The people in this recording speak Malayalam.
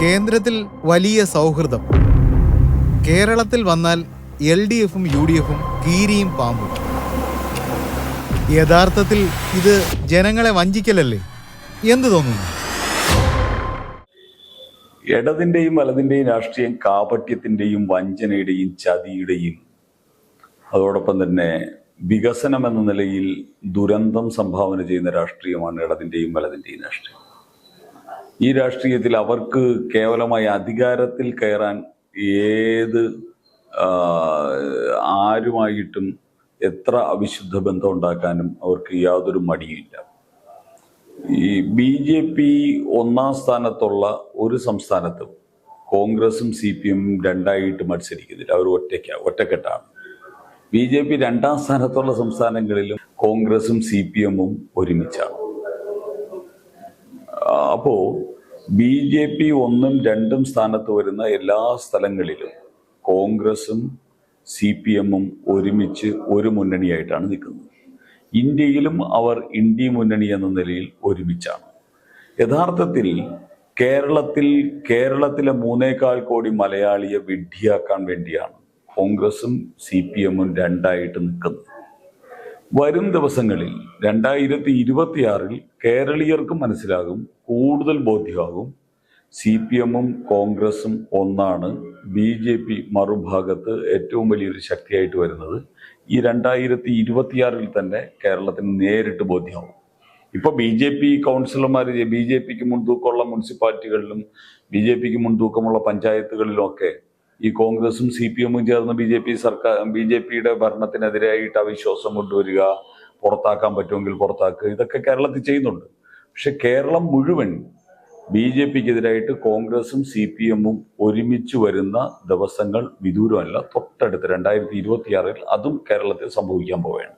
കേന്ദ്രത്തിൽ വലിയ സൗഹൃദം. കേരളത്തിൽ വന്നാൽ എൽ ഡി എഫും യു ഡി എഫും കീരിയും പാമ്പും. യഥാർത്ഥത്തിൽ ഇത് ജനങ്ങളെ വഞ്ചിക്കലല്ലേ? എന്ത് തോന്നുന്നു? ഇടതിന്റെയും വലതിന്റെയും രാഷ്ട്രീയം കാപട്യത്തിന്റെയും വഞ്ചനയുടെയും ചതിയുടെയും അതോടൊപ്പം തന്നെ വികസനം എന്ന നിലയിൽ ദുരന്തം സംഭാവന ചെയ്യുന്ന രാഷ്ട്രീയമാണ് ഇടതിന്റെയും വലതിന്റെയും രാഷ്ട്രീയം. ഈ രാഷ്ട്രീയത്തിൽ അവർക്ക് കേവലമായി അധികാരത്തിൽ കയറാൻ ഏത് ആരുമായിട്ടും എത്ര അവിശുദ്ധ ബന്ധം ഉണ്ടാക്കാനും അവർക്ക് യാതൊരു മടിയില്ല ഈ ബി ജെ പി ഒന്നാം സ്ഥാനത്തുള്ള ഒരു സംസ്ഥാനത്തും കോൺഗ്രസും സി പി എമ്മും രണ്ടായിട്ട് മത്സരിക്കുന്നില്ല. അവർ ഒറ്റയ്ക്ക ഒറ്റക്കെട്ടാണ്. ബി ജെ പി രണ്ടാം സ്ഥാനത്തുള്ള സംസ്ഥാനങ്ങളിലും കോൺഗ്രസും സി പി എമ്മും ഒരുമിച്ചാണ്. ആ, അപ്പോ ബി ജെ പി ഒന്നും രണ്ടും സ്ഥാനത്ത് വരുന്ന എല്ലാ സ്ഥലങ്ങളിലും കോൺഗ്രസും സി പി എമ്മും ഒരുമിച്ച് ഒരു മുന്നണിയായിട്ടാണ് നിൽക്കുന്നത്. ഇന്ത്യയിലും അവർ ഇന്ത്യ മുന്നണി എന്ന നിലയിൽ ഒരുമിച്ചാണ്. യഥാർത്ഥത്തിൽ കേരളത്തിൽ കേരളത്തിലെ മൂന്നേകാൽ കോടി മലയാളിയെ വിഡ്ഢിയാക്കാൻ വേണ്ടിയാണ് കോൺഗ്രസും സി പി എമ്മും രണ്ടായിട്ട് നിൽക്കുന്നത്. വരും ദിവസങ്ങളിൽ രണ്ടായിരത്തി ഇരുപത്തിയാറിൽ കേരളീയർക്കും മനസ്സിലാകും കൂടുതൽ ബോധ്യമാകും. സി പി എമ്മും കോൺഗ്രസും ഒന്നാണ് ബി ജെ പി മറുഭാഗത്ത് ഏറ്റവും വലിയൊരു ശക്തിയായിട്ട് വരുന്നത്. ഈ രണ്ടായിരത്തി ഇരുപത്തിയാറിൽ തന്നെ കേരളത്തിന് നേരിട്ട് ബോധ്യമാവും ഇപ്പോൾ ബി ജെ പി കൗൺസിലർമാർ ബി ജെ പിക്ക് മുൻതൂക്കമുള്ള മുനിസിപ്പാലിറ്റികളിലും ബി ജെ പിക്ക് മുൻതൂക്കമുള്ള പഞ്ചായത്തുകളിലും ഒക്കെ ഈ കോൺഗ്രസും സി പി എമ്മും ചേർന്ന് ബി ജെ പി സർക്കാർ ബി ജെ പിയുടെ ഭരണത്തിനെതിരായിട്ട് അവിശ്വാസം കൊണ്ടുവരിക പുറത്താക്കാൻ പറ്റുമെങ്കിൽ പുറത്താക്കുക ഇതൊക്കെ കേരളത്തിൽ ചെയ്യുന്നുണ്ട്. പക്ഷെ കേരളം മുഴുവൻ ബി ജെ പിക്കെതിരായിട്ട് കോൺഗ്രസും സി പി എമ്മും ഒരുമിച്ച് വരുന്ന ദിവസങ്ങൾ വിദൂരമല്ല. തൊട്ടടുത്ത് രണ്ടായിരത്തി ഇരുപത്തിയാറിൽ അതും കേരളത്തിൽ സംഭവിക്കാൻ പോവുകയാണ്.